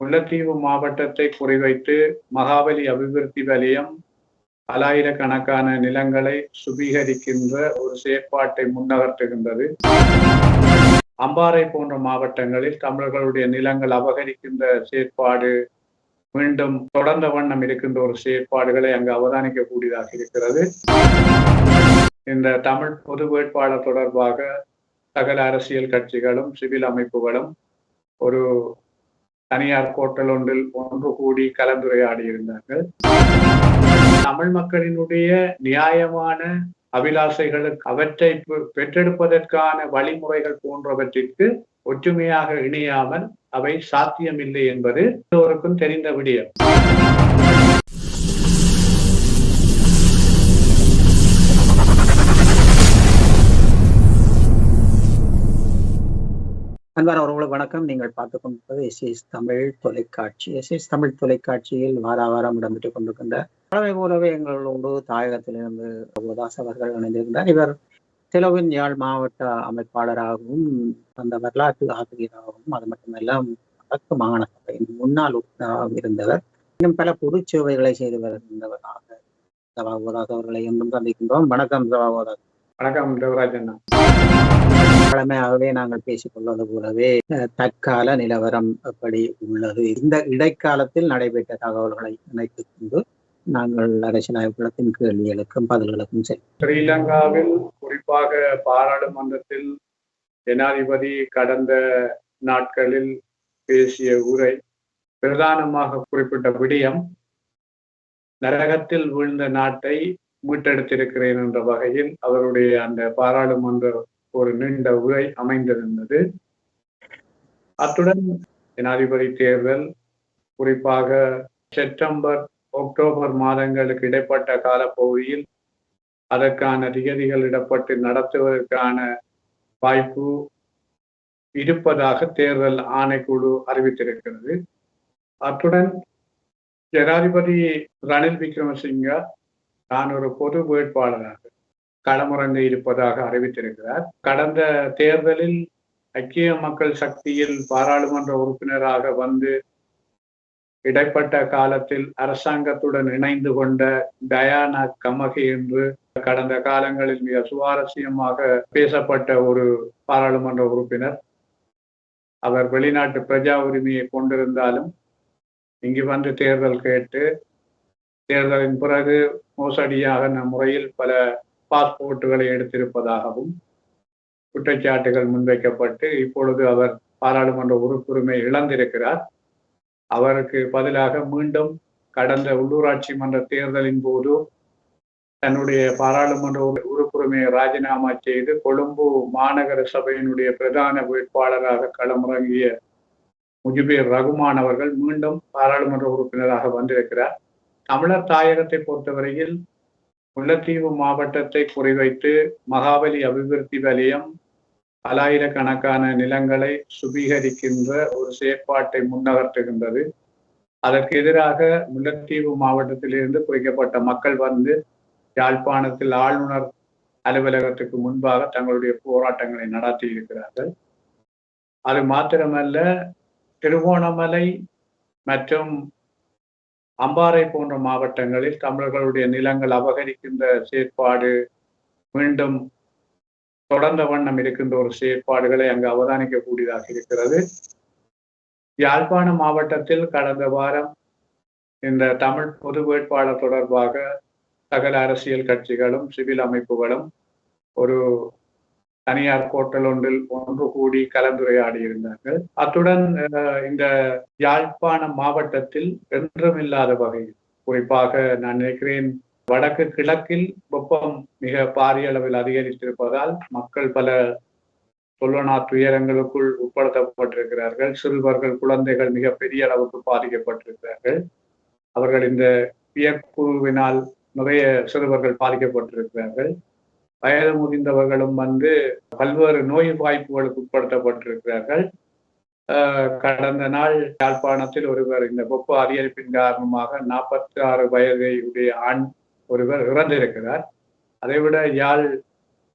முல்லைத்தீவு மாவட்டத்தை குறிவைத்து மகாபலி அபிவிருத்தி வலயம் பலாயிரக்கணக்கான நிலங்களை சுபீகரிக்கின்ற ஒரு செயற்பாட்டை முன்னகர்த்துகின்றது. அம்பாறை போன்ற மாவட்டங்களில் தமிழர்களுடைய நிலங்கள் அபகரிக்கின்ற செயற்பாடு மீண்டும் தொடர்ந்த வண்ணம் இருக்கின்ற ஒரு செயற்பாடுகளை அங்கு அவதானிக்கக்கூடியதாக இருக்கிறது. இந்த தமிழ் பொது வேட்பாளர் தொடர்பாக சகல அரசியல் கட்சிகளும் சிவில் அமைப்புகளும் ஒரு தனியார் கோட்டல் ஒன்றில் ஒன்று கூடி கலந்துரையாடி இருந்தார்கள் தமிழ் மக்களினுடைய நியாயமான அபிலாசைகளுக்கு அவற்றை பெற்றெடுப்பதற்கான வழிமுறைகள் போன்றவற்றிற்கு ஒற்றுமையாக இணையாமல் அவை சாத்தியமில்லை என்பது எல்லோருக்கும் தெரிந்த விடயம். அன்பார் அவர்களுக்கு வணக்கம். நீங்கள் பார்த்துக் கொண்டிருப்பது எஸ்எஸ் தமிழ் தொலைக்காட்சி. எஸ்எஸ் தமிழ் தொலைக்காட்சியில் வார வாரம் இடம்பெற்றுக் கொண்டிருக்கின்ற பழமை போலவே எங்களோடு தாயகத்திலிருந்து உதாஸ் அவர்கள் இணைந்திருந்தார். இவர் தெலுவின் யாழ் மாவட்ட அமைப்பாளராகவும் அந்த வரலாற்று ஆசிரியராகவும் அது மட்டுமல்ல வடக்கு மாகாண சபையின் முன்னாள் உறுப்பினராகவும் இருந்தவர். இன்னும் பல பொது சேவைகளை செய்து வருகின்றவராக சபாபோதாஸ் அவர்களை என்றும் சந்திக்கின்றோம். வணக்கம் சபாபோதாஸ் வணக்கம் தேவராஜன் பழமையாகவே நாங்கள் பேசிக்கொள்வது போலவே தற்கால நிலவரம் எப்படி உள்ளது? இந்த இடைக்காலத்தில் நடைபெற்ற தகவல்களை இணைத்துக் கொண்டு நாங்கள் அரசியலாய்வுகளத்தின் கேள்விகளுக்கும் பதில்களுக்கும் செல்வோம் ஸ்ரீலங்காவில் குறிப்பாக பாராளுமன்றத்தில் ஜனாதிபதி கடந்த நாட்களில் பேசிய உரை பிரதானமாக குறிப்பிட்ட விடயம் நரகத்தில் வீழ்ந்த நாட்டை மீட்டெடுத்திருக்கிறேன் என்ற வகையில் அவருடைய அந்த பாராளுமன்ற ஒரு நீண்ட உரை அமைந்திருந்தது. அத்துடன் ஜனாதிபதி தேர்தல் குறிப்பாக செப்டம்பர் அக்டோபர் மாதங்களுக்கு இடைப்பட்ட காலப்பகுதியில் அதற்கான திகதிகள் இடப்பட்டு நடத்துவதற்கான வாய்ப்பு இருப்பதாக தேர்தல் ஆணைக்குழு அறிவித்திருக்கிறது. அத்துடன் ஜனாதிபதி ரணில் விக்ரமசிங்க தான் ஒரு பொது வேட்பாளராக. களமிறங்க இருப்பதாக அறிவித்திருக்கிறார். கடந்த தேர்தலில் ஐக்கிய மக்கள் சக்தியில் பாராளுமன்ற உறுப்பினராக வந்து இடைப்பட்ட காலத்தில் அரசாங்கத்துடன் இணைந்து கொண்ட டயானா கமகி என்று கடந்த காலங்களில் மிக சுவாரஸ்யமாக பேசப்பட்ட ஒரு பாராளுமன்ற உறுப்பினர். அவர் வெளிநாட்டு பிரஜா உரிமையை கொண்டிருந்தாலும் இங்கு வந்து தேர்தல் கேட்டு தேர்தலின் பிறகு மோசடியாக முறையில் பல பாஸ்போர்ட்டுகளை எடுத்திருப்பதாகவும் குற்றச்சாட்டுகள் முன்வைக்கப்பட்டு இப்பொழுது அவர் பாராளுமன்ற உறுப்புரிமை இழந்திருக்கிறார். அவருக்கு பதிலாக மீண்டும் கடந்த உள்ளூராட்சி மன்ற தேர்தலின் போது தன்னுடைய பாராளுமன்ற உறுப்புரிமையை ராஜினாமா செய்து கொழும்பு மாநகர சபையினுடைய பிரதான வேட்பாளராக களமிறங்கிய முஜிபீர் ரகுமான் அவர்கள் மீண்டும் பாராளுமன்ற உறுப்பினராக வந்திருக்கிறார். தமிழர் தாயகத்தை பொறுத்தவரையில் முல்லைத்தீவு மாவட்டத்தை குறிவைத்து மகாபலி அபிவிருத்தி வலயம் பலாயிரக்கணக்கான நிலங்களை சுபீகரிக்கின்ற ஒரு செயற்பாட்டை முன்னகர்த்துகின்றது. அதற்கு எதிராக முல்லைத்தீவு மாவட்டத்திலிருந்து குறிக்கப்பட்ட மக்கள் வந்து யாழ்ப்பாணத்தில் ஆளுநர் அலுவலகத்துக்கு முன்பாக தங்களுடைய போராட்டங்களை நடத்தி இருக்கிறார்கள் அது மாத்திரமல்ல திருகோணமலை மற்றும் அம்பாறை போன்ற மாவட்டங்களில் தமிழர்களுடைய நிலங்கள் அபகரிக்கின்ற செயற்பாடு மீண்டும் தொடர்ந்த வண்ணம் இருக்கின்ற ஒரு செயற்பாடுகளை அங்கு அவதானிக்கக்கூடியதாக இருக்கிறது. யாழ்ப்பாண மாவட்டத்தில் கடந்த வாரம் இந்த தமிழ் பொது வேட்பாளர் தொடர்பாக சகல அரசியல் கட்சிகளும் சிவில் அமைப்புகளும் ஒரு தனியார் ஹோட்டல் ஒன்றில் ஒன்று கூடி கலந்துரையாடி இருந்தார்கள் அத்துடன் இந்த யாழ்ப்பாண மாவட்டத்தில் என்றுமில்லாத வகையில் குறிப்பாக நான் நினைக்கிறேன் வடக்கு கிழக்கில் வெப்பம் மிக பாரிய அளவில் அதிகரித்திருப்பதால் மக்கள் பல சொல்லனா துயரங்களுக்குள் உட்படுத்தப்பட்டிருக்கிறார்கள். சிறுவர்கள் குழந்தைகள் மிக பெரிய அளவுக்கு பாதிக்கப்பட்டிருக்கிறார்கள். அவர்கள் இந்த வியக்குழுவினால் நிறைய சிறுவர்கள் பாதிக்கப்பட்டிருக்கிறார்கள். வயது முதிர்ந்தவர்களும் வந்து பல்வேறு நோய் வாய்ப்புகளுக்கு உட்படுத்தப்பட்டிருக்கிறார்கள். கடந்த நாள் யாழ்ப்பாணத்தில் ஒருவர் இந்த வெப்ப அதிகரிப்பின் காரணமாக நாற்பத்தி ஆறு வயதை உடைய ஆண் ஒருவர் இறந்திருக்கிறார். அதைவிட யாழ்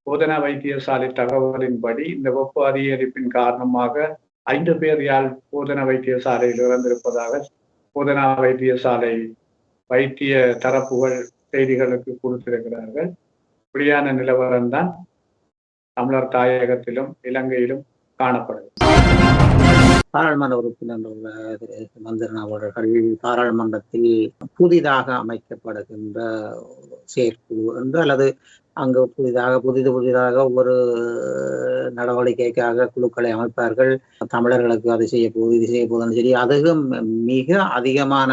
போதனா வைத்தியசாலை தகவலின்படி இந்த வெப்ப அதிகரிப்பின் காரணமாக ஐந்து பேர் யாழ் போதனா வைத்தியசாலையில் இறந்திருப்பதாக போதனா வைத்தியசாலை வைத்திய தரப்புகள் செய்திகளுக்கு கொடுத்திருக்கிறார்கள். இப்படியான நிலவரம் தான் தமிழர் தாயகத்திலும் இலங்கையிலும் காணப்படுது. பாராளுமன்ற உறுப்பினர் மந்திரன் அவர்கள் பாராளுமன்றத்தில் புதிதாக அமைக்கப்படுகின்ற செயற்குழு என்று அல்லது அங்கு புதிதாக புதிது புதிதாக ஒவ்வொரு நடவடிக்கைக்காக குழுக்களை அமைப்பார்கள். தமிழர்களுக்கு அதை செய்ய போகுது இது செய்ய போகுதுன்னு சரி அதுவும் மிக அதிகமான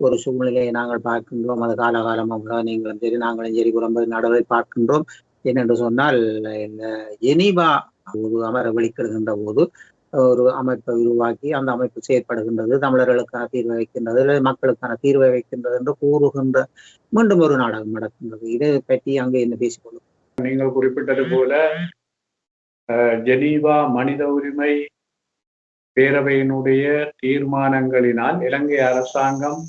ஒரு சூழ்நிலையை நாங்கள் பார்க்கின்றோம். அது காலகாலமாக நீங்களும் சரி நாங்களும் சரி புறம்பது நடவை பார்க்கின்றோம். என்னென்று சொன்னால் இந்த ஜெனீவா ஒரு அமர வெளிக்கிடுகின்ற போது ஒரு அமைப்பை உருவாக்கி அந்த அமைப்பு செயற்படுகின்றது தமிழர்களுக்கான தீர்வை வைக்கின்றது இல்லை மக்களுக்கான தீர்வை வைக்கின்றது என்று கூறுகின்ற மீண்டும் ஒரு நாடகம் நடக்கின்றது. இதை பற்றி அங்கே என்ன பேசிக்கொள்ளும்? நீங்கள் குறிப்பிட்டது போல அஹ், ஜெனீவா மனித உரிமை பேரவையினுடைய தீர்மானங்களினால் இலங்கை அரசாங்கம்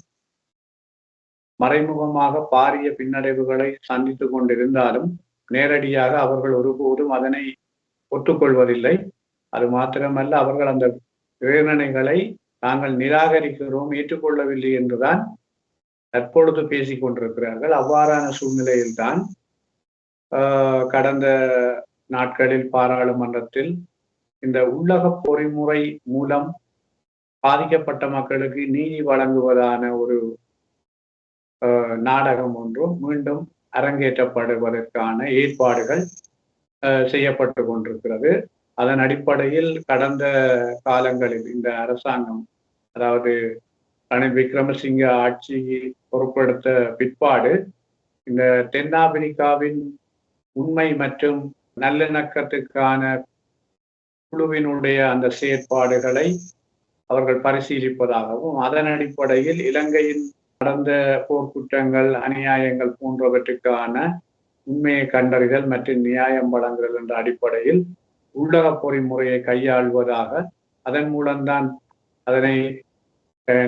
மறைமுகமாக பாரிய பின்னடைவுகளை சந்தித்து கொண்டிருந்தாலும் நேரடியாக அவர்கள் ஒருபோதும் அதனை ஒத்துக்கொள்வதில்லை. அது மாத்திரமல்ல அவர்கள் அந்த விவரணைகளை நாங்கள் நிராகரிக்கிறோம் ஏற்றுக்கொள்ளவில்லை என்றுதான் தற்பொழுது பேசிக் கொண்டிருக்கிறார்கள். அவ்வாறான சூழ்நிலையில்தான் ஆஹ், கடந்த நாட்களில் பாராளுமன்றத்தில் இந்த உள்ளக பொறிமுறை மூலம் பாதிக்கப்பட்ட மக்களுக்கு நீதி வழங்குவதான ஒரு நாடகம் ஒன்றும் மீண்டும் அரங்கேற்றப்படுவதற்கான ஏற்பாடுகள் செய்யப்பட்டு கொண்டிருக்கிறது. அதன் அடிப்படையில் கடந்த காலங்களில் இந்த அரசாங்கம் அதாவது ரணில் விக்ரமசிங்க ஆட்சி பொருட்படுத்த பிற்பாடு இந்த தென்னாப்பிரிக்காவின் உண்மை மற்றும் நல்லிணக்கத்துக்கான குழுவினுடைய அந்த செயற்பாடுகளை அவர்கள் பரிசீலிப்பதாகவும் அதன் அடிப்படையில் இலங்கையின் நடந்த போர்க்குற்றங்கள் அநியாயங்கள் போன்றவற்றுக்கான உண்மையை கண்டறிதல் மற்றும் நியாயம் வழங்குதல் என்ற அடிப்படையில் உள்ளக பொறிமுறையை கையாள்வதாக அதன் மூலம்தான் அதனை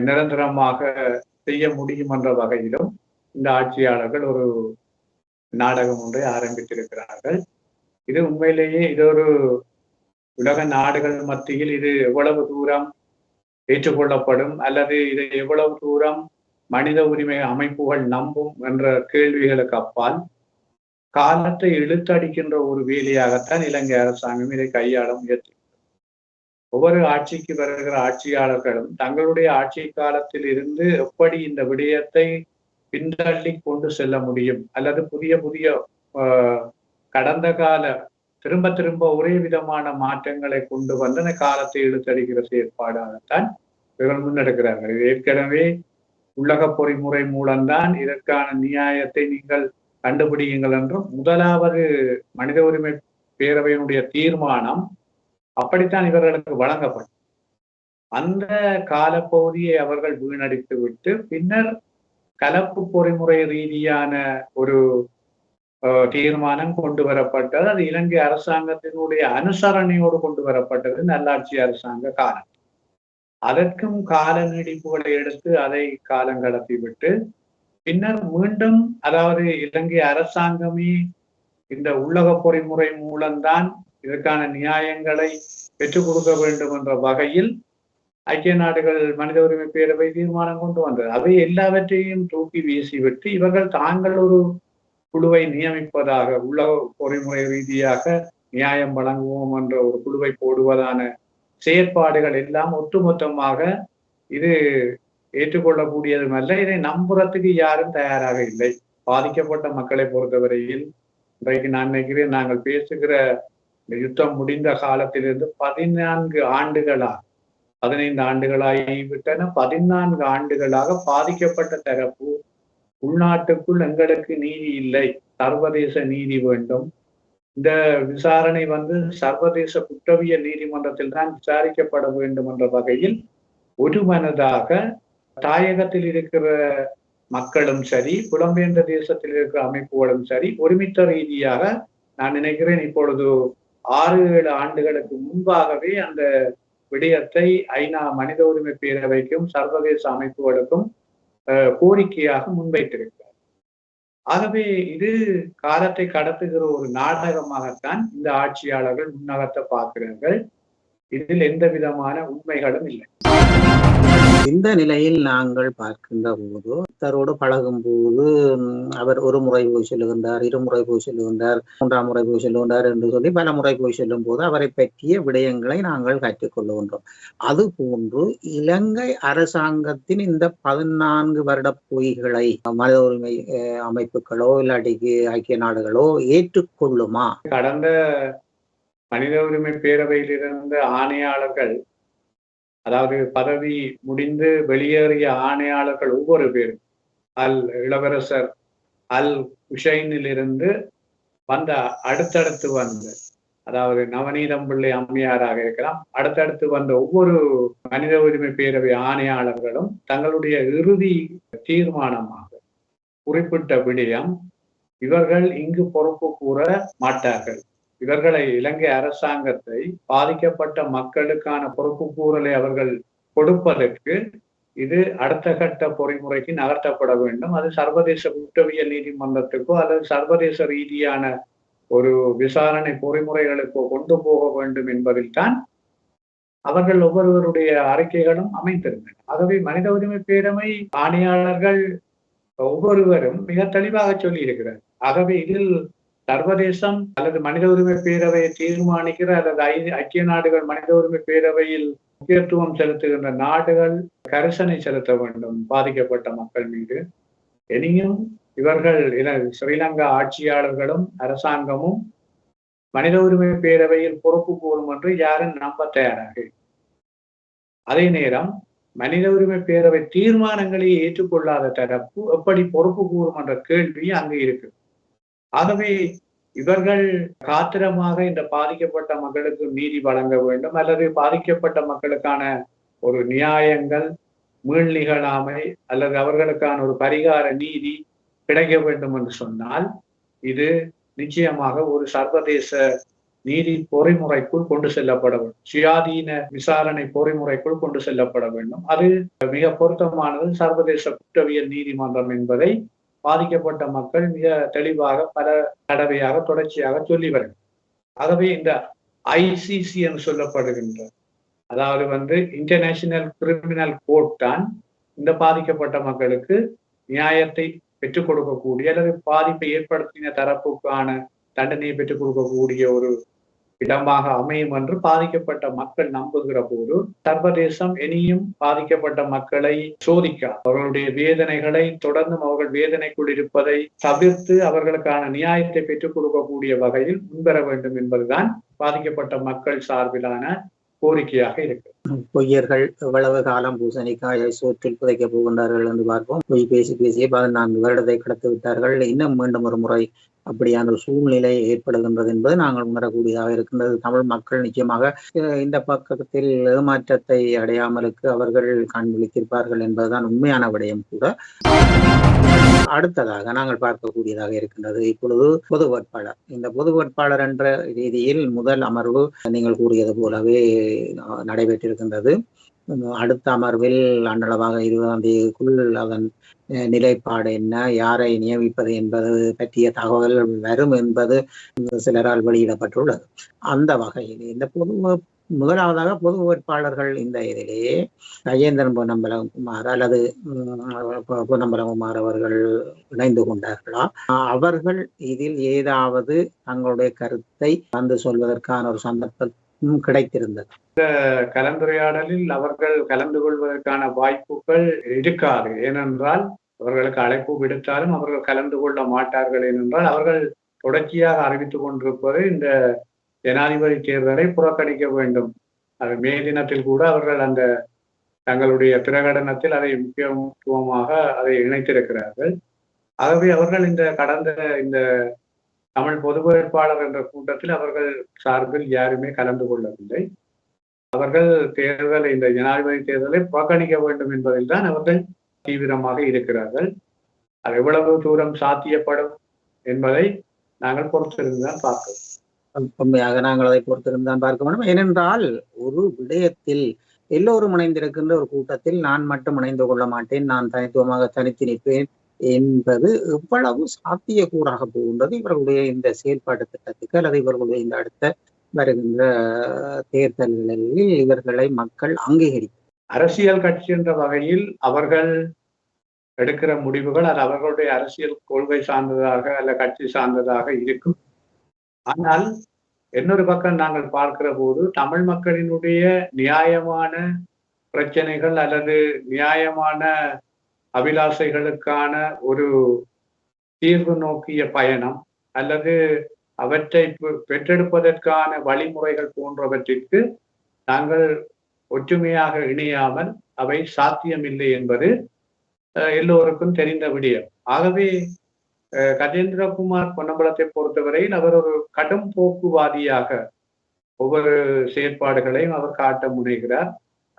நிரந்தரமாக செய்ய முடியும் என்ற வகையிலும் இந்த ஆட்சியாளர்கள் ஒரு நாடகம் ஒன்றை ஆரம்பித்திருக்கிறார்கள். இது உண்மையிலேயே இது ஒரு உலக நாடுகள் மத்தியில் இது எவ்வளவு தூரம் ஏற்றுக்கொள்ளப்படும் அல்லது இதை எவ்வளவு தூரம் மனித உரிமை அமைப்புகள் நம்பும் என்ற கேள்விகளுக்கு அப்பால் காலத்தை இழுத்தடிக்கின்ற ஒரு வேலையாகத்தான் இலங்கை அரசாங்கம் இதை கையாள முயற்சி ஒவ்வொரு ஆட்சிக்கு வருகிற ஆட்சியாளர்களும் தங்களுடைய ஆட்சி காலத்தில் இருந்து எப்படி இந்த விடயத்தை பின்தள்ளி கொண்டு செல்ல முடியும்? அல்லது புதிய புதிய கடந்த கால திரும்ப திரும்ப ஒரே விதமான மாற்றங்களை கொண்டு வந்து காலத்தை இழுத்தடிக்கிற செயற்பாடாகத்தான் இவர்கள் முன்னெடுக்கிறார்கள். ஏற்கனவே உள்ளக பொறிமுறை மூலம்தான் இதற்கான நியாயத்தை நீங்கள் கண்டுபிடியுங்கள் என்றும் முதலாவது மனித உரிமை பேரவையினுடைய தீர்மானம் அப்படித்தான் இவர்களுக்கு வழங்கப்படும். அந்த காலப்பகுதியை அவர்கள் வீணடித்து விட்டு பின்னர் கலப்பு பொறிமுறை ரீதியான ஒரு தீர்மானம் கொண்டு வரப்பட்டது. அது இலங்கை அரசாங்கத்தினுடைய அனுசரணையோடு கொண்டு வரப்பட்டது. நல்லாட்சி அரசாங்க காலம். அதற்கும் கால நீடிப்புகளை எடுத்து அதை காலம் கடத்தி விட்டு பின்னர் மீண்டும் அதாவது இலங்கை அரசாங்கமே இந்த உள்ளக பொறிமுறை மூலம்தான் இதற்கான நியாயங்களை பெற்றுக் கொடுக்க வேண்டும் என்ற வகையில் ஐக்கிய நாடுகள் மனித உரிமை பேரவை தீர்மானம் கொண்டு வந்தது. அவை எல்லாவற்றையும் தூக்கி வீசிவிட்டு இவர்கள் தாங்கள் ஒரு குழுவை நியமிப்பதாக உள்ளக பொறிமுறை ரீதியாக நியாயம் வழங்குவோம் என்ற ஒரு குழுவை போடுவதான செயற்பாடுகள் எல்லாம் ஒட்டுமொத்தமாக இது ஏற்றுக்கொள்ளக்கூடியதும் அல்ல இதை நம்புறதுக்கு யாரும் தயாராக இல்லை. பாதிக்கப்பட்ட மக்களை பொறுத்தவரையில் இன்றைக்கு நான் நினைக்கிறேன் நாங்கள் பேசுகிற யுத்தம் முடிந்த காலத்திலிருந்து பதினான்கு ஆண்டுகளாக பதினைந்து ஆண்டுகளாகிவிட்டன. பதினான்கு ஆண்டுகளாக பாதிக்கப்பட்ட தரப்பு உள்நாட்டுக்குள் எங்களுக்கு நீதி இல்லை. சர்வதேச நீதி வேண்டும். இந்த விசாரணை வந்து சர்வதேச குற்றவியல் நீதிமன்றத்தில் தான் விசாரிக்கப்பட வேண்டும் என்ற வகையில் ஒரு மனதாக தாயகத்தில் இருக்கிற மக்களும் சரி புலம்பெயர்ந்த தேசத்தில் இருக்கிற அமைப்புகளும் சரி ஒருமித்த ரீதியாக நான் நினைக்கிறேன் இப்பொழுது ஆறு ஏழு ஆண்டுகளுக்கு முன்பாகவே அந்த விடயத்தை ஐநா மனித உரிமை பேரவைக்கும் சர்வதேச அமைப்புகளுக்கும் கோரிக்கையாக முன்வைத்திருக்கு ஆகவே இது காலத்தை கடத்துகிற ஒரு நாடகமாகத்தான் இந்த ஆட்சியாளர்கள் முன்னகத்தை பார்க்கிறார்கள். இதில் எந்த விதமான உண்மைகளும் இல்லை. இந்த நிலையில் நாங்கள் பார்க்கின்ற போது தரோடு பழகும் போது அவர் ஒரு முறை போய் சொல்லுகின்றார் இருமுறை போய் சொல்லுகின்றார் மூன்றாம் முறை போய் சொல்லுகின்றார் என்று சொல்லி பல முறை போய் சொல்லும் போது அவரை பற்றிய விடயங்களை நாங்கள் கற்றுக்கொள்ளுகின்றோம் அது போன்று இலங்கை அரசாங்கத்தின் இந்த பதினான்கு வருட பொய்களை மனித உரிமை அமைப்புகளோ இல்லாட்டிக்கு ஐக்கிய நாடுகளோ ஏற்றுக்கொள்ளுமா? கடந்த மனித உரிமை பேரவையில் இருந்த ஆணையாளர்கள் அதாவது பதவி முடிந்து வெளியேறிய ஆணையாளர்கள் ஒவ்வொரு பேரும் அல் இளவரசர் அல் ஹுசைனில் இருந்து வந்த அடுத்தடுத்து வந்த அதாவது நவநீதம் பிள்ளை அம்மையாராக இருக்கலாம் அடுத்தடுத்து வந்த ஒவ்வொரு மனித உரிமை பேரவை ஆணையாளர்களும் தங்களுடைய இறுதி தீர்மானமாக குறிப்பிட்ட விடயம் இவர்கள் இங்கு பொறுப்பு கூற மாட்டார்கள். இவர்களை இலங்கை அரசாங்கத்தை பாதிக்கப்பட்ட மக்களுக்கான பொறுப்பு கூறலை அவர்கள் கொடுப்பதற்கு இது அடுத்த கட்ட பொறிமுறைக்கு நகர்த்தப்பட வேண்டும். அது சர்வதேச குற்றவியல் நீதிமன்றத்துக்கோ அல்லது சர்வதேச ரீதியான ஒரு விசாரணை பொறிமுறைகளுக்கோ கொண்டு போக வேண்டும் என்பதில் தான் அவர்கள் ஒவ்வொருவருடைய அறிக்கைகளும் அமைந்திருந்தன. ஆகவே மனித உரிமை பேரமை ஆணையாளர்கள் ஒவ்வொருவரும் மிக தெளிவாக சொல்லி இருக்கிறார் ஆகவே இதில் சர்வதேசம் அல்லது மனித உரிமை பேரவையை தீர்மானிக்கிற அல்லது ஐ- ஐக்கிய நாடுகள் மனித உரிமை பேரவையில் முக்கியத்துவம் செலுத்துகின்ற நாடுகள் கரிசனை செலுத்த வேண்டும் பாதிக்கப்பட்ட மக்கள் மீது. இனியும் இவர்கள் ஸ்ரீலங்கா ஆட்சியாளர்களும் அரசாங்கமும் மனித உரிமை பேரவையில் பொறுப்பு கூறும் என்று யாரும் நம்ப தயாராக. அதே நேரம் மனித உரிமை பேரவை தீர்மானங்களை ஏற்றுக்கொள்ளாத தரப்பு எப்படி பொறுப்பு கூறும் என்ற கேள்வி அங்கு இருக்கு. ஆகவே இவர்கள் காத்திரமாக இந்த பாதிக்கப்பட்ட மக்களுக்கு நீதி வழங்க வேண்டும் அல்லது பாதிக்கப்பட்ட மக்களுக்கான ஒரு நியாயங்கள் மீள் நிகழாமை அல்லது அவர்களுக்கான ஒரு பரிகார நீதி கிடைக்க வேண்டும் என்று சொன்னால் இது நிச்சயமாக ஒரு சர்வதேச நீதி பொறிமுறைக்குள் கொண்டு செல்லப்பட வேண்டும். சுயாதீன விசாரணை பொறிமுறைக்குள் கொண்டு செல்லப்பட வேண்டும். அது மிக பொருத்தமானது. சர்வதேச குற்றவியல் நீதிமன்றம் என்பதை பாதிக்கப்பட்ட மக்கள் மிக தெளிவாக பல தடவையாக தொடர்ச்சியாக சொல்லி வருகிறார் ஆகவே இந்த ஐசிசி என்று சொல்லப்படுகின்ற அதாவது வந்து இன்டர்நேஷனல் கிரிமினல் கோர்ட் தான் இந்த பாதிக்கப்பட்ட மக்களுக்கு நியாயத்தை பெற்றுக் கொடுக்கக்கூடிய அல்லது பாதிப்பை ஏற்படுத்தின தரப்புக்கான தண்டனையை பெற்றுக் கொடுக்கக்கூடிய ஒரு இடமாக அமையும் என்று பாதிக்கப்பட்ட மக்கள் நம்புகிற போது சர்வதேசம் இனியும் பாதிக்கப்பட்ட மக்களை சோதிக்க அவர்களுடைய வேதனைகளை தொடர்ந்தும் அவர்கள் வேதனைக்குள் இருப்பதை தவிர்த்து அவர்களுக்கான நியாயத்தை பெற்றுக் கொடுக்கக்கூடிய வகையில் முன்வர வேண்டும் என்பதுதான் பாதிக்கப்பட்ட மக்கள் சார்பிலான கோரிக்கையாக இருக்கு. பொய்யர்கள் எவ்வளவு காலம் பூசணிக்காயை சோற்றில் புதைக்க போகின்றார்கள் என்று பார்ப்போம். பொய் பேசி பேசி பதினான்கு வருடத்தை கடத்து விட்டார்கள். இன்னும் மீண்டும் ஒரு முறை அப்படியான ஒரு சூழ்நிலை ஏற்படுகின்றது என்பது நாங்கள் உணரக்கூடியதாக இருக்கின்றது. தமிழ் மக்கள் நிச்சயமாக இந்த பக்கத்தில் ஏமாற்றத்தை அடையாமலுக்கு அவர்கள் கண்விழித்திருப்பார்கள் என்பதுதான் உண்மையான விடயம் கூட. அடுத்ததாக நாங்கள் பார்க்கக்கூடியதாக இருக்கின்றது. இப்பொழுது பொது வேட்பாளர். இந்த பொது வேட்பாளர் என்ற ரீதியில் முதல் அமர்வு நீங்கள் கூறியது போலவே நடைபெற்றிருக்கின்றது. அடுத்த அமர்வில் அன்றளவாக இருபதாம் தேதிக்குள் அதன் நிலைப்பாடு என்ன யாரை நியமிப்பது என்பது பற்றிய தகவல்கள் வரும் என்பது சிலரால் வெளியிடப்பட்டுள்ளது. அந்த வகையில் இந்த பொது முதலாவதாக பொது வேட்பாளர்கள் இந்த இதிலேயே கஜேந்திரன் பொன்னம்பலகுமார் அல்லது பொன்னம்பலகுமார் அவர்கள் இணைந்து கொண்டார்களா? அவர்கள் இதில் ஏதாவது தங்களுடைய கருத்தை வந்து சொல்வதற்கான ஒரு சந்தர்ப்பம் கிடைத்திருந்தது. கலந்துரையாடலில் அவர்கள் கலந்து கொள்வதற்கான வாய்ப்புகள் இருக்காது. ஏனென்றால் அவர்களுக்கு அழைப்பு விடுத்தாலும் அவர்கள் கலந்து கொள்ள மாட்டார்கள். ஏனென்றால் அவர்கள் தொடர்ச்சியாக அறிவித்துக் கொண்டிருப்பது இந்த ஜனாதிபதி தேர்தலை புறக்கணிக்க வேண்டும். அது மே தினத்தில் கூட அவர்கள் அந்த தங்களுடைய பிரகடனத்தில் அதை முக்கியத்துவமாக அதை இணைத்திருக்கிறார்கள். ஆகவே அவர்கள் இந்த கடந்த இந்த தமிழ் பொது வேட்பாளர் என்ற கூட்டத்தில் அவர்கள் சார்பில் யாருமே கலந்து கொள்ளவில்லை. அவர்கள் தேர்தலை இந்த ஜனாதிபதி தேர்தலை புறக்கணிக்க வேண்டும் என்பதில் தான் அவர்கள் தீவிரமாக இருக்கிறார்கள். அது எவ்வளவு தூரம் சாத்தியப்படும் என்பதை நாங்கள் பொறுத்திருந்துதான் பார்க்கிறோம். உண்மையாக நாங்கள் அதை பொறுத்திருந்தான் பார்க்க வேண்டும். ஏனென்றால் ஒரு விடயத்தில் எல்லோரும் இணைந்திருக்கின்ற ஒரு கூட்டத்தில் நான் மட்டும் இணைந்து கொள்ள மாட்டேன். நான் தனித்துவமாக தனித்து நிற்பேன். என்பது எவ்வளவு சாத்தியக்கூறாக போகின்றது? இவர்களுடைய இந்த செயல்பாடு திட்டத்துக்கு அல்லது இவர்களுடைய இந்த அடுத்த வருகின்ற தேர்தல்களில் இவர்களை மக்கள் அங்கீகரிக்கும் அரசியல் கட்சி என்ற வகையில் அவர்கள் எடுக்கிற முடிவுகள் அது அவர்களுடைய அரசியல் கொள்கை சார்ந்ததாக அல்ல கட்சி சார்ந்ததாக இருக்கும். ஆனால் இன்னொரு பக்கம் நாங்கள் பார்க்கிற போது தமிழ் மக்களினுடைய நியாயமான பிரச்சனைகள் அல்லது நியாயமான அபிலாசைகளுக்கான ஒரு தீர்வு நோக்கிய பயணம் அல்லது அவற்றை பெற்றெடுப்பதற்கான வழிமுறைகள் போன்றவற்றிற்கு நாங்கள் ஒற்றுமையாக இணையாமல் அவை சாத்தியமில்லை என்பது அஹ், எல்லோருக்கும் தெரிந்த விடயம். ஆகவே அஹ், கஜேந்திரகுமார் பொன்னம்பலத்தை பொறுத்தவரையில் அவர் ஒரு கடும் போக்குவாதியாக ஒவ்வொரு செயற்பாடுகளையும் அவர் காட்ட முனைகிறார்.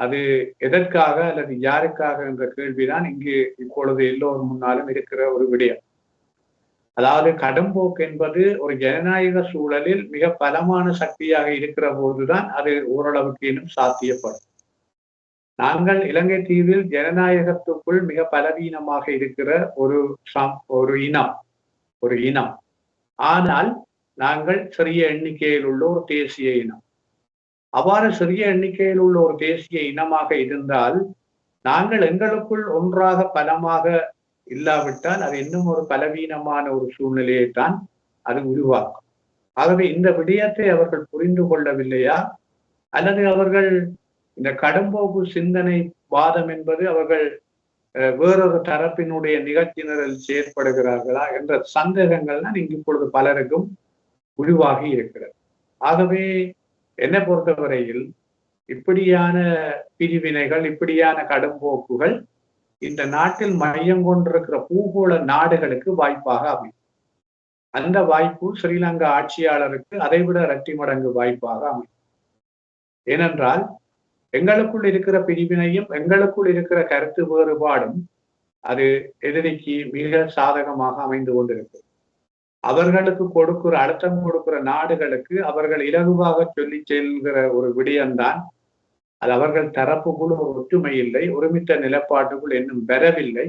அது எதற்காக அல்லது யாருக்காக என்ற கேள்விதான் இங்கு இப்பொழுது எல்லோர் முன்னாலும் இருக்கிற ஒரு விடயம். அதாவது கடும்போக்கு என்பது ஒரு ஜனநாயக சூழலில் மிக பலமான சக்தியாக இருக்கிற போதுதான் அது ஓரளவுக்கு இன்னும் சாத்தியப்படும். நாங்கள் இலங்கை தீவில் ஜனநாயகத்துக்குள் மிக பலவீனமாக இருக்கிற ஒரு சம்- ஒரு இனம் ஒரு இனம். ஆனால் நாங்கள் சிறிய எண்ணிக்கையில் உள்ள ஒரு தேசிய இனம். அவ்வாறு சிறிய எண்ணிக்கையில் உள்ள ஒரு தேசிய இனமாக இருந்தால் நாங்கள் எங்களுக்குள் ஒன்றாக பலமாக இல்லாவிட்டால் அது இன்னும் ஒரு பலவீனமான ஒரு சூழ்நிலையை தான் அது உருவாக்கும். ஆகவே இந்த விடயத்தை அவர்கள் புரிந்து கொள்ளவில்லையா? அல்லது அவர்கள் இந்த கடும்போக்கு சிந்தனை வாதம் என்பது அவர்கள் அஹ், வேறொரு தரப்பினுடைய நிகழ்ச்சியினரில் செயற்படுகிறார்களா என்ற சந்தேகங்கள் தான் இங்கு இப்பொழுது பலருக்கும் உருவாகி இருக்கிறது. ஆகவே என்னை பொறுத்தவரையில் இப்படியான பிரிவினைகள் இப்படியான கடும்போக்குகள் இந்த நாட்டில் மையம் கொண்டிருக்கிற பூகோள நாடுகளுக்கு வாய்ப்பாக அமையும். அந்த வாய்ப்பு ஸ்ரீலங்கா ஆட்சியாளருக்கு அதைவிட இரட்டி மடங்கு வாய்ப்பாக அமையும். ஏனென்றால் எங்களுக்குள் இருக்கிற பிரிவினையும் எங்களுக்குள் இருக்கிற கருத்து வேறுபாடும் அது எதிரிக்கு மிக சாதகமாக அமைந்து கொண்டிருக்கு அவர்களுக்கு கொடுக்கிற அழுத்தம் கொடுக்கிற நாடுகளுக்கு அவர்கள் இலகுவாக சொல்லி செல்கிற ஒரு விடயம்தான். அது அவர்கள் தரப்புக்குள் ஒரு ஒற்றுமை இல்லை ஒருமித்த நிலப்பாட்டுக்குள் இன்னும் வரவில்லை.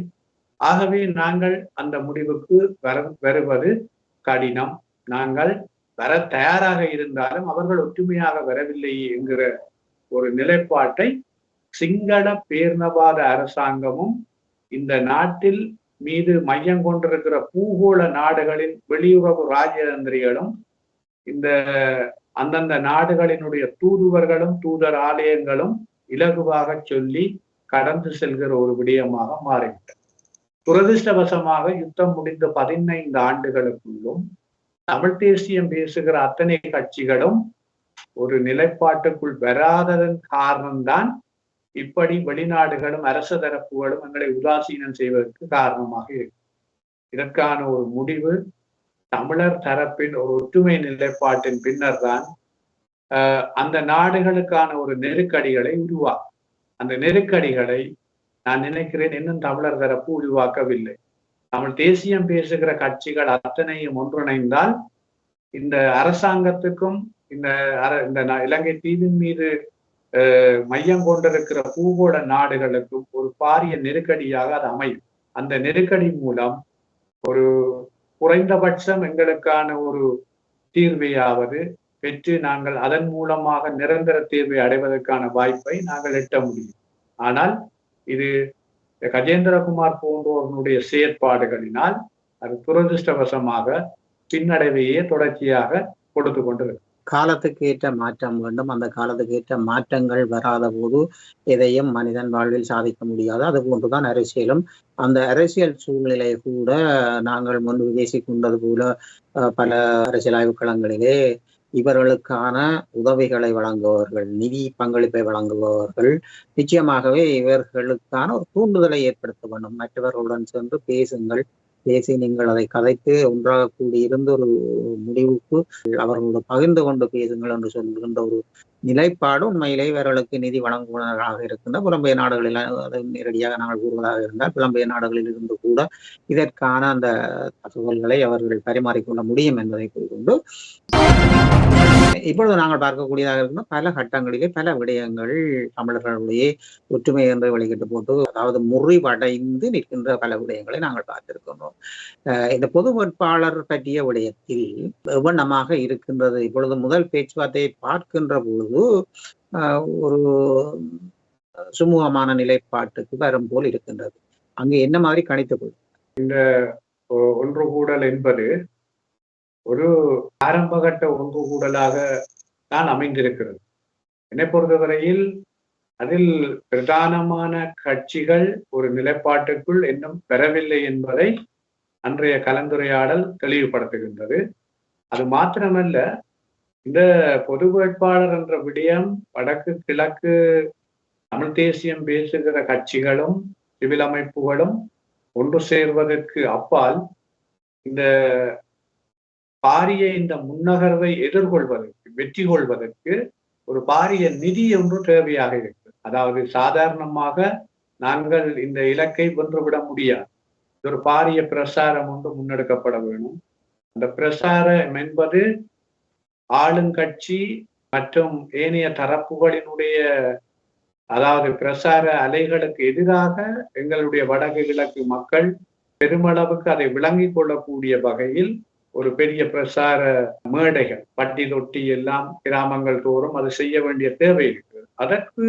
ஆகவே நாங்கள் அந்த முடிவுக்கு வர வருவது கடினம். நாங்கள் வர தயாராக இருந்தாலும் அவர்கள் ஒற்றுமையாக வரவில்லை என்கிற ஒரு நிலைப்பாட்டை சிங்கள பேர்ணவாத அரசாங்கமும் இந்த நாட்டில் மீது மையம் கொண்டிருக்கிற பூகோள நாடுகளின் வெளியுறவு ராஜதந்திரிகளும் இந்த அந்தந்த நாடுகளினுடைய தூதுவர்களும் தூதர் ஆலயங்களும் இலகுவாக சொல்லி கடந்து செல்கிற ஒரு விடயமாக மாறிவிட்டது. துரதிருஷ்டவசமாக யுத்தம் முடிந்த பதினைந்து ஆண்டுகளுக்குள்ளும் தமிழ் தேசியம் பேசுகிற அத்தனை கட்சிகளும் ஒரு நிலைப்பாட்டுக்குள் வராததன் காரணம்தான் இப்படி வெளிநாடுகளும் அரச தரப்புகளும் எங்களை உதாசீனம் செய்வதற்கு காரணமாக இருக்கும் இதற்கான ஒரு முடிவு தமிழர் தரப்பின் ஒரு ஒற்றுமை நிலைப்பாட்டின் பின்னர் தான் அந்த நாடுகளுக்கான ஒரு நெருக்கடிகளை உருவாக்கும். அந்த நெருக்கடிகளை நான் நினைக்கிறேன் இன்னும் தமிழர் தரப்பு உருவாக்கவில்லை. தமிழ் தேசியம் பேசுகிற கட்சிகள் அத்தனையும் ஒன்றிணைந்தால் இந்த அரசாங்கத்துக்கும் இந்த அர- இந்த இலங்கை தீவின் மீது மையம் கொண்டிருக்கிற பூகோள நாடுகளுக்கும் ஒரு பாரிய நெருக்கடியாக அது அமையும். அந்த நெருக்கடி மூலம் ஒரு குறைந்தபட்சம் எங்களுக்கான ஒரு தீர்வையாவது பெற்று நாங்கள் அதன் மூலமாக நிரந்தர தீர்வை அடைவதற்கான வாய்ப்பை நாங்கள் எட்ட முடியும். ஆனால் இது கஜேந்திரகுமார் போன்றோருடைய செயற்பாடுகளினால் அது துரதிருஷ்டவசமாக பின்னடைவையே தொடர்ச்சியாக கொடுத்து கொண்டிருக்கு காலத்துக்கு ஏற்ற மாற்றம் வேண்டும். அந்த காலத்துக்கு ஏற்ற மாற்றங்கள் வராத போது எதையும் மனிதன் வாழ்வில் சாதிக்க முடியாது. அது போன்றுதான் அரசியலும். அந்த அரசியல் சூழ்நிலை கூட நாங்கள் முன்பு பேசிக் கொண்டது போல பல அரசியல் ஆய்வுக்களங்களிலே இவர்களுக்கான உதவிகளை வழங்குபவர்கள் நிதி பங்களிப்பை வழங்குபவர்கள் நிச்சயமாகவே இவர்களுக்கான ஒரு தூண்டுதலை ஏற்படுத்த வேண்டும். மற்றவர்களுடன் சென்று பேசுங்கள். பேசி நீங்கள் அதை கதைத்து ஒன்றாக கூடியிருந்து ஒரு முடிவுக்கு அவர்களோடு பகிர்ந்து கொண்டு பேசுங்கள் என்று சொல்கின்ற ஒரு நிலைப்பாடு உண்மையிலே இவர்களுக்கு நிதி வழங்குவதாக இருக்கின்ற புலம்பெயர் நாடுகளில் அது நேரடியாக நாங்கள் கூறுவதாக இருந்தால் புலம்பெயர் நாடுகளில் இருந்து கூட இதற்கான அந்த தகவல்களை அவர்கள் பரிமாறிக்கொள்ள முடியும் என்பதை கூறிக்கொண்டு இப்பொழுது நாங்கள் பார்க்கக்கூடியதாக இருக்கணும் பல கட்டங்களிலே பல விடயங்கள் தமிழர்களுடைய ஒற்றுமை என்று வெளிக்கிட்டு போட்டு அதாவது முறிவடைந்து நிற்கின்ற பல விடயங்களை நாங்கள் பார்த்திருக்கின்றோம். இந்த பொது வேட்பாளர் பற்றிய விடயத்தில் எவ்வண்ணமாக இருக்கின்றது? இப்பொழுது முதல் பேச்சுவார்த்தையை பார்க்கின்ற பொழுது ஒரு சுமூகமான நிலைப்பாட்டுக்கு வரும் போல் இருக்கின்றது. அங்கு என்ன மாதிரி கணித்துக் கொள்ளும் இந்த ஒன்று கூடல் என்பது ஒரு ஆரம்பகட்ட ஒன்று கூடலாக தான் அமைந்திருக்கிறது. என்னை பொறுத்தவரையில் அதில் பிரதானமான கட்சிகள் ஒரு நிலைப்பாட்டுக்குள் இன்னும் பெறவில்லை என்பதை அன்றைய கலந்துரையாடல் தெளிவுபடுத்துகின்றது. அது மாத்திரமல்ல இந்த பொது வேட்பாளர் என்ற விடயம் வடக்கு கிழக்கு தமிழ் தேசியம் பேசுகிற கட்சிகளும் சிவில் அமைப்புகளும் ஒன்று சேர்வதற்கு அப்பால் இந்த பாரிய இந்த முன்னகர்வை எதிர்கொள்வதற்கு வெற்றி கொள்வதற்கு ஒரு பாரிய நிதி ஒன்று தேவையாக இருக்கு அதாவது சாதாரணமாக நாங்கள் இந்த இலக்கை வென்றுவிட முடியாது. ஒரு பாரிய பிரசாரம் ஒன்று முன்னெடுக்கப்பட வேணும் அந்த பிரசாரம் என்பது ஆளுங்கட்சி மற்றும் ஏனைய தரப்புகளினுடைய அதாவது பிரசார அலைகளுக்கு எதிராக எங்களுடைய வடக்கு கிழக்கு மக்கள் பெருமளவுக்கு அதை விளங்கிக் கொள்ளக்கூடிய வகையில் ஒரு பெரிய பிரசார மேடைகள் பட்டி தொட்டி எல்லாம் கிராமங்கள் தோறும் அது செய்ய வேண்டிய தேவை இருக்கிறது அதற்கு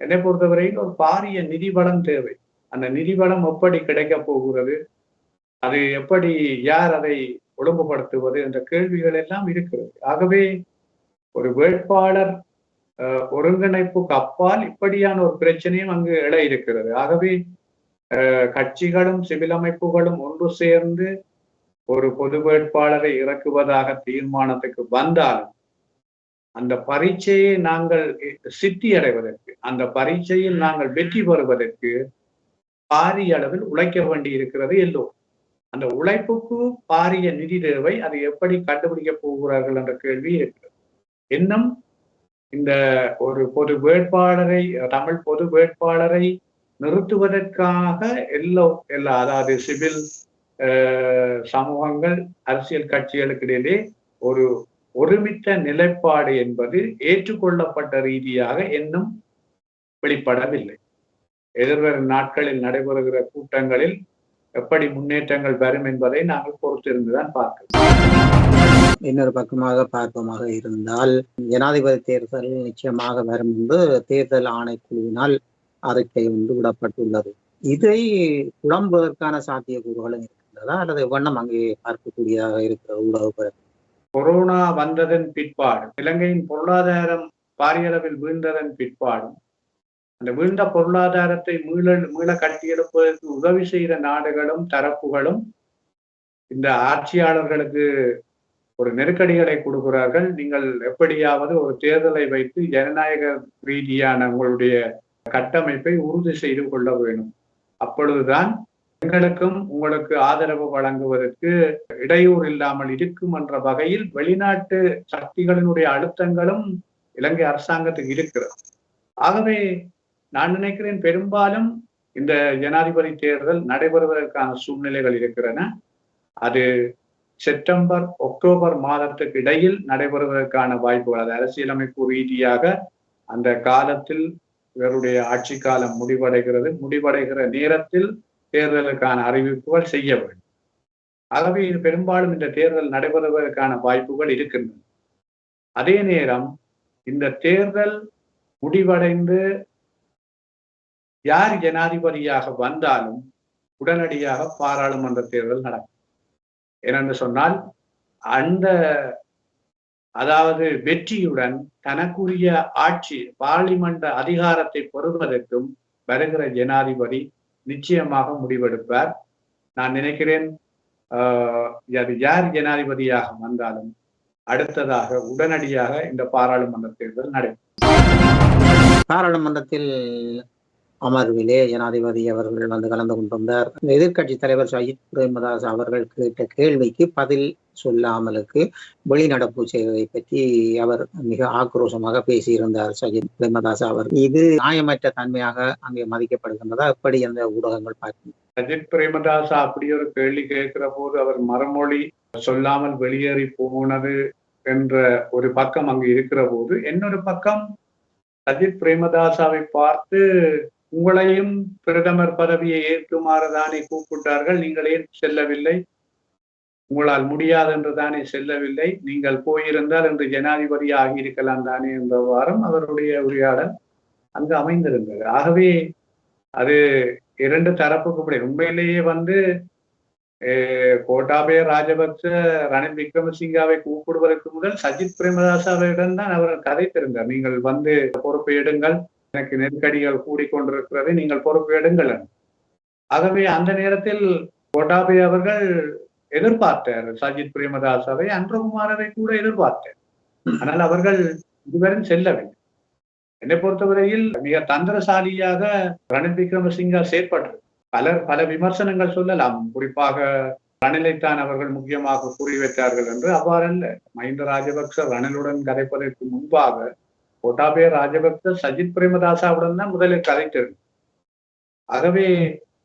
என்னை பொறுத்தவரையில் ஒரு பாரிய நிதி வளம் தேவை. அந்த நிதி வளம் எப்படி கிடைக்க போகிறது? அது எப்படி யார் அதை ஒழுங்குபடுத்துவது என்ற கேள்விகள் எல்லாம் இருக்கிறது. ஆகவே ஒரு வேட்பாளர் அஹ், ஒருங்கிணைப்புக்கு அப்பால் இப்படியான ஒரு பிரச்சனையும் அங்கு இட இருக்கிறது. ஆகவே அஹ், கட்சிகளும் சிவில் அமைப்புகளும் ஒன்று சேர்ந்து ஒரு பொது வேட்பாளரை இறக்குவதாக தீர்மானத்துக்கு வந்தாலும் அந்த பரீட்சையை நாங்கள் சித்தி அடைவதற்கு அந்த பரீட்சையில் நாங்கள் வெற்றி பெறுவதற்கு பாரிய அளவில் உழைக்க வேண்டி இருக்கிறது எல்லோரும். அந்த உழைப்புக்கு பாரிய நிதி தேவை அதை எப்படி கண்டுபிடிக்க போகிறார்கள் என்ற கேள்வி இருக்கிறது. இன்னும் இந்த ஒரு பொது வேட்பாளரை தமிழ் பொது வேட்பாளரை நிறுத்துவதற்காக எல்லோ எல்லா அதாவது சிவில் சமூகங்கள் அரசியல் கட்சிகளுக்கு இடையிலே ஒரு ஒருமித்த நிலைப்பாடு என்பது ஏற்றுக்கொள்ளப்பட்ட ரீதியாக இன்னும் வெளிப்படவில்லை. எதிர்வரும் நாட்களில் நடைபெறுகிற கூட்டங்களில் எப்படி முன்னேற்றங்கள் வரும் என்பதை நாங்கள் பொறுத்திருந்துதான் பார்க்கிறோம். இன்னொரு பக்கமாக பார்ப்போமாக இருந்தால் ஜனாதிபதி தேர்தல் நிச்சயமாக வரும் என்று தேர்தல் ஆணைக்குழுவினால் அறிக்கை ஒன்று விடப்பட்டுள்ளது. இதை குழம்புவதற்கான சாத்தியக்கூறுகளும் இருக்கிறதா அல்லது வண்ணம் அங்கே பார்க்கக்கூடியதாக இருக்கிற ஊடக கொரோனா வந்ததன் பிற்பாடு இலங்கையின் பொருளாதாரம் பாரிய அளவில் வீழ்ந்ததன் பிற்பாடும் அந்த வீழ்ந்த பொருளாதாரத்தை மீள மீள கட்டியெழுப்பதற்கு உதவி செய்த நாடுகளும் தரப்புகளும் இந்த ஆட்சியாளர்களுக்கு ஒரு நெருக்கடிகளை கொடுக்கிறார்கள். நீங்கள் எப்படியாவது ஒரு தேர்தலை வைத்து ஜனநாயக ரீதியான உங்களுடைய கட்டமைப்பை உறுதி செய்து கொள்ள வேண்டும். அப்பொழுதுதான் எங்களுக்கும் உங்களுக்கு ஆதரவு வழங்குவதற்கு இடையூறு இல்லாமல் இருக்கும் என்ற வகையில் வெளிநாட்டு சக்திகளினுடைய அழுத்தங்களும் இலங்கை அரசாங்கத்துக்கு இருக்கிறது. ஆகவே நான் நினைக்கிறேன் பெரும்பாலும் இந்த ஜனாதிபதி தேர்தல் நடைபெறுவதற்கான சூழ்நிலைகள் இருக்கிறன. அது செப்டம்பர் அக்டோபர் மாதத்துக்கு இடையில் நடைபெறுவதற்கான வாய்ப்புகள் அது அரசியலமைப்பு ரீதியாக அந்த காலத்தில் இவருடைய ஆட்சி காலம் முடிவடைகிறது. முடிவடைகிற நேரத்தில் தேர்தலுக்கான அறிவிப்புகள் செய்ய வேண்டும். ஆகவே இது பெரும்பாலும் இந்த தேர்தல் நடைபெறுவதற்கான வாய்ப்புகள் இருக்கின்றன. அதே நேரம் இந்த தேர்தல் முடிவடைந்து யார் ஜனாதிபதியாக வந்தாலும் உடனடியாக பாராளுமன்ற தேர்தல் நடக்கும். ஏனென்று சொன்னால் அந்த அதாவது வெற்றியுடன் தனக்குரிய ஆட்சி பார்லிமெண்ட் அதிகாரத்தை பெறுவதற்கும் வருகிற ஜனாதிபதி நிச்சயமாக முடிவெடுப்பார். நான் நினைக்கிறேன் ஆஹ் அது யார் ஜனாதிபதியாக வந்தாலும் அடுத்ததாக உடனடியாக இந்த பாராளுமன்ற தேர்தல் நடைபெறும். பாராளுமன்றத்தில் அமர்விலே ஜனாதிபதி அவர்கள் வந்து கலந்து கொண்டிருந்தார். எதிர்க்கட்சி தலைவர் சஜித் பிரேமதாஸ் அவர்கள் கேட்ட கேள்விக்கு பதில் சொல்லாமலுக்கு வெளிநடப்பு செய்வதை பற்றி அவர் மிக ஆக்ரோஷமாக பேசியிருந்தார் சஜித் பிரேமதாஸ் அவர். இது நியாயமற்ற தன்மையாக அங்கே மதிக்கப்படுகின்றதா? எப்படி அந்த ஊடகங்கள் பார்க்கும் சஜித் பிரேமதாசா அப்படி ஒரு கேள்வி கேட்கிற போது அவர் மரமொழி சொல்லாமல் வெளியேறி போனது என்ற ஒரு பக்கம் அங்கு இருக்கிற போது இன்னொரு பக்கம் சஜித் பிரேமதாசாவை பார்த்து உங்களையும் பிரதமர் பதவியை ஏற்குமாறு தானே கூப்பிட்டார்கள் நீங்கள் ஏன் செல்லவில்லை? உங்களால் முடியாது என்று தானே செல்லவில்லை. நீங்கள் போயிருந்தால் என்று ஜனாதிபதி ஆகியிருக்கலாம் தானே என்ற வாரம் அவருடைய உரையாடல் அங்கு அமைந்திருந்தது. ஆகவே அது இரண்டு தரப்புக்கு இப்படி உண்மையிலேயே வந்து அஹ், கோட்டாபய ராஜபக்ச ரணில் விக்ரமசிங்காவை கூப்பிடுவதற்கு முதல் சஜித் பிரேமதாசாவிடம் தான் அவர் கதைத்திருந்தார் நீங்கள் வந்து பொறுப்பு எடுங்கள். எனக்கு நெருக்கடிகள் கூடிக்கொண்டிருக்கிறது. நீங்கள் பொறுப்பு எடுங்கள். ஆகவே அந்த நேரத்தில் கோட்டாபய அவர்கள் எதிர்பார்த்தார். சஜித் பிரேமதாசாவை அன்றகுமாரரை கூட எதிர்பார்த்தார். ஆனால் அவர்கள் இதுவரை செல்லவில்லை. என்னை பொறுத்தவரையில் மிக தந்திரசாலியாக ரணில் விக்ரமசிங்கா செயற்பட்டது பலர் பல விமர்சனங்கள் சொல்லலாம். குறிப்பாக ரணிலைத்தான் அவர்கள் முக்கியமாக குறிவைத்தார்கள் என்று அவ்வாறல்ல. மஹிந்த ராஜபக்ச ரணிலுடன் கதைப்பதற்கு முன்பாக கோட்டாபய ராஜபக்ச சஜித் பிரேமதாசாவுடன் தான் முதலில் கதைத்திருந்தார் ஆகவே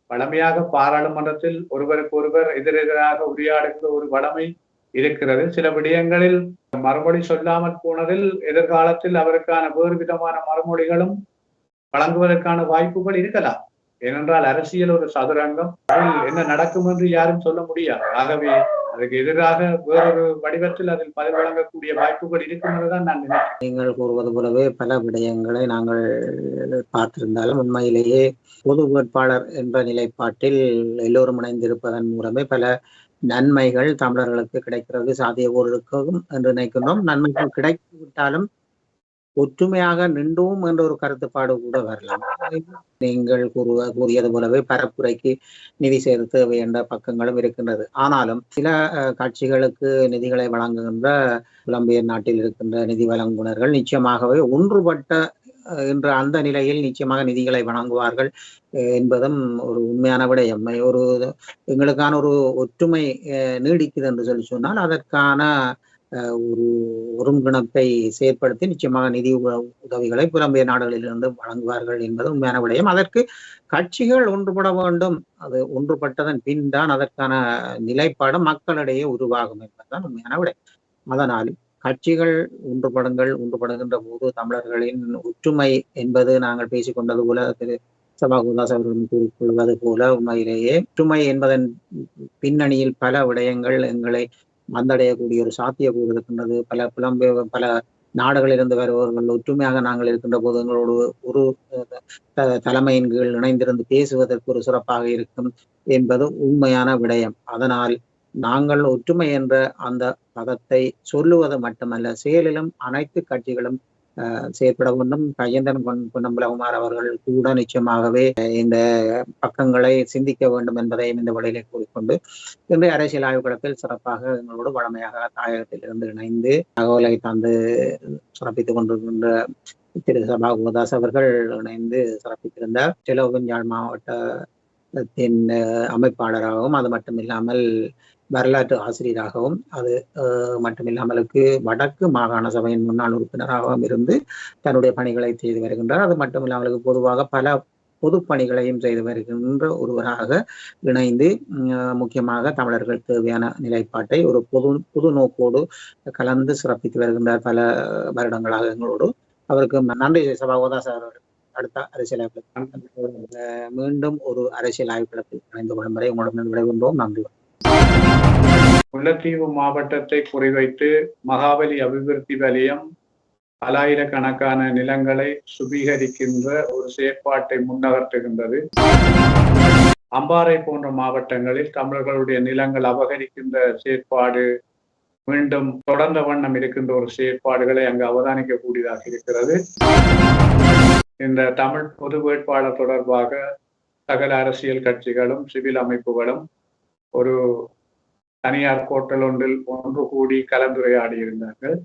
வழமையாக பாராளுமன்றத்தில் ஒருவருக்கு ஒருவர் எதிரெதிராக உரையாடுகிற ஒரு வளமை இருக்கிறது. சில விடயங்களில் மறுமொழி சொல்லாமல் போனதில் எதிர்காலத்தில் அவருக்கான வேறு விதமான மறுமொழிகளும் வழங்குவதற்கான வாய்ப்புகள் இருக்கலாம். ஏனென்றால் அரசியல் ஒரு சதுரங்கம். அதில் என்ன நடக்கும் என்று யாரும் சொல்ல முடியாது. ஆகவே அதுக்கு எதிராக வேறொரு வடிவத்தில் அதில் பதில் வழங்கக்கூடிய வாய்ப்புகள் இருக்கும் என்றுதான் நான் நினைக்கிறேன். நீங்கள் கூறுவது போலவே பல விடயங்களை நாங்கள் பார்த்திருந்தாலும் உண்மையிலேயே பொது வேட்பாளர் என்ற நிலைப்பாட்டில் எல்லோரும் இணைந்திருப்பதன் மூலமே பல நன்மைகள் தமிழர்களுக்கு கிடைக்கிறது. சாதிய இருக்கும் என்று நினைக்கின்றோம். நன்மைகள் கிடைத்துவிட்டாலும் ஒற்றுமையாக நின்றோம் என்ற ஒரு கருத்துப்பாடு கூட வரலாம் நீங்கள் கூறுவ கூறியது போலவே பரப்புரைக்கு நிதி சேர்த்து தேவை என்ற பக்கங்களும் இருக்கின்றது. ஆனாலும் சில அஹ், கட்சிகளுக்கு நிதிகளை வழங்குகின்ற புலம்பெயர் நாட்டில் இருக்கின்ற நிதி வழங்குனர்கள் நிச்சயமாகவே ஒன்றுபட்ட என்ற அந்த நிலையில் நிச்சயமாக நிதிகளை வழங்குவார்கள் அஹ், என்பதும் ஒரு உண்மையான விடயம். ஒரு எங்களுக்கான ஒரு ஒற்றுமை அஹ், நீடிக்குது என்று சொல்லி சொன்னால் அதற்கான அஹ், ஒரு ஒருங்கிணைப்பை செயற்படுத்தி நிச்சயமாக நிதி உதவிகளை புலம்பெயர் நாடுகளிலிருந்து வழங்குவார்கள் என்பது உண்மையான விடயம். அதற்கு கட்சிகள் ஒன்றுபட வேண்டும். அது ஒன்றுபட்டதன் பின் தான் அதற்கான நிலைப்பாடு மக்களிடையே உருவாகும் என்பதுதான் உண்மையான விடயம். அதனால் கட்சிகள் ஒன்றுபடுங்கள் ஒன்றுபடுகின்ற போது தமிழர்களின் ஒற்றுமை என்பது நாங்கள் பேசிக்கொண்டது போல திரு சபாகுதாஸ் அவர்களும் கூறிக்கொள்வது போல உண்மையிலேயே ஒற்றுமை என்பதன் பின்னணியில் பல விடயங்கள் எங்களை வந்தடையக்கூடிய ஒரு சாத்தியக்கூறு இருக்கின்றது. பல புலம்பெயர் பல நாடுகளிலிருந்து வருபவர்கள் ஒற்றுமையாக நாங்கள் இருக்கின்ற போது எங்களோடு ஒரு த- தலைமையின் கீழ் இணைந்திருந்து பேசுவதற்கு ஒரு சிறப்பாக இருக்கும் என்பது உண்மையான விடயம். அதனால் நாங்கள் ஒற்றுமை என்ற அந்த பதத்தை சொல்லுவது மட்டுமல்ல செயலிலும் அனைத்து கட்சிகளும் அஹ், செயற்பட வேண்டும். கையந்தன் பொன் பொன்னம்பலகுமார் அவர்கள் கூட நிச்சயமாகவே இந்த பக்கங்களை சிந்திக்க வேண்டும் என்பதையும் இந்த வழியிலே கூறிக்கொண்டு இன்றைய அரசியல் ஆய்வுகளத்தில் சிறப்பாக எங்களோடு வளமையாக தாயகத்தில் இருந்து இணைந்து தகவலை தந்து சிறப்பித்துக் கொண்டிருக்கின்ற திரு. சபா கோதாஸ் அவர்கள் இணைந்து சிறப்பித்திருந்தார். டெலோவின் யாழ் மாவட்டத்தின் அமைப்பாளராகவும் அது மட்டுமில்லாமல் வரலாற்று ஆசிரியராகவும் அது மட்டுமில்லாமலுக்கு வடக்கு மாகாண சபையின் முன்னாள் உறுப்பினராகவும் இருந்து தன்னுடைய பணிகளை செய்து வருகின்றார். அது மட்டுமில்லாமலுக்கு பொதுவாக பல பொது பணிகளையும் செய்து வருகின்ற ஒருவராக இணைந்து முக்கியமாக தமிழர்கள் தேவையான நிலைப்பாட்டை ஒரு பொது புது நோக்கோடு கலந்து சிறப்பித்து வருகின்றார் பல வருடங்களாக எங்களோடு. அவருக்கு நன்றி சபாகோதா சார். அடுத்த அரசியல் மீண்டும் ஒரு அரசியல் ஆய்வுகளத்தில் இணைந்து கொள்ளும் வரை உங்களுடன் விடைபெறுவோம். நன்றி. முல்லைத்தீவு மாவட்டத்தை குறிவைத்து மகாபலி அபிவிருத்தி வலயம் பலாயிரக்கணக்கான நிலங்களை சுபீகரிக்கின்ற ஒரு செயற்பாட்டை முன்னகர்த்துகின்றது. அம்பாறை போன்ற மாவட்டங்களில் தமிழர்களுடைய நிலங்கள் அபகரிக்கின்ற செயற்பாடு மீண்டும் தொடர்ந்த வண்ணம் இருக்கின்ற ஒரு செயற்பாடுகளை அங்கு அவதானிக்கக்கூடியதாக இருக்கிறது. இந்த தமிழ் பொது வேட்பாளர் தொடர்பாக சகல அரசியல் கட்சிகளும் சிவில் அமைப்புகளும் ஒரு தனியார் கோட்டல் ஒன்றில் ஒன்று கூடி கலந்துரையாடி இருந்தார்கள்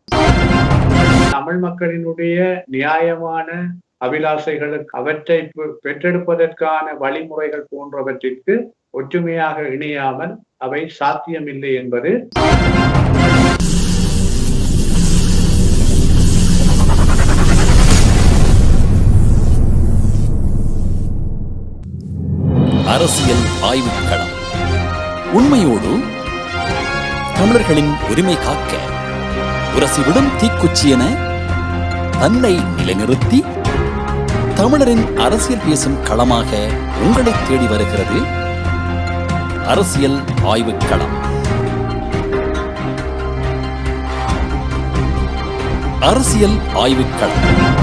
தமிழ் மக்களினுடைய நியாயமான அபிலாசைகளுக்கு அவற்றை பெற்றெடுப்பதற்கான வழிமுறைகள் போன்றவற்றிற்கு ஒற்றுமையாக இணையாமல் அவை சாத்தியமில்லை என்பது அரசியல் ஆய்வுக் உண்மையோடு தமிழர்களின் உரிமை காக்க உரசிவிடும் தீக்குச்சி என தன்னை நிலைநிறுத்தி தமிழரின் அரசியல் பேசும் களமாக உங்களை தேடி வருகிறது அரசியல் ஆய்வுக் களம். அரசியல் ஆய்வுக் களம்.